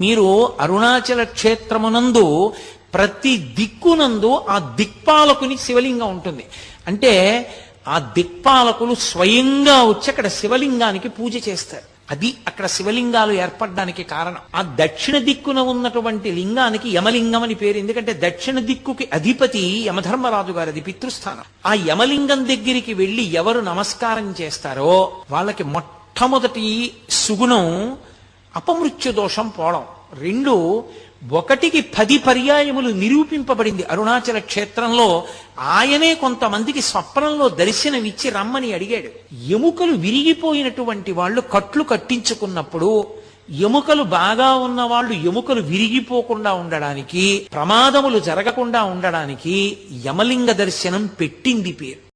మీరు అరుణాచల క్షేత్రమునందు ప్రతి దిక్కునందు ఆ దిక్పాలకుని శివలింగం ఉంటుంది. అంటే ఆ దిక్పాలకులు స్వయంగా వచ్చి అక్కడ శివలింగానికి పూజ చేస్తారు. అది అక్కడ శివలింగాలు ఏర్పడడానికి కారణం. ఆ దక్షిణ దిక్కున ఉన్నటువంటి లింగానికి యమలింగం అని పేరు. ఎందుకంటే దక్షిణ దిక్కుకి అధిపతి యమధర్మరాజు గారిది పితృస్థానం. ఆ యమలింగం దగ్గరికి వెళ్ళి ఎవరు నమస్కారం చేస్తారో వాళ్ళకి మొట్టమొదటి సుగుణం అపమృత్యు దోషం పోవడం. రెండు ఒకటికి పది పర్యాయములు నిరూపింపబడింది అరుణాచల క్షేత్రంలో. ఆయనే కొంతమందికి స్వప్నంలో దర్శనమిచ్చి రమ్మని అడిగాడు. ఎముకలు విరిగిపోయినటువంటి వాళ్ళు కట్లు కట్టించుకున్నప్పుడు ఎముకలు బాగా ఉన్న వాళ్ళు ఎముకలు విరిగిపోకుండా ఉండడానికి ప్రమాదములు జరగకుండా ఉండడానికి యమలింగ దర్శనం పెట్టింది పేరు.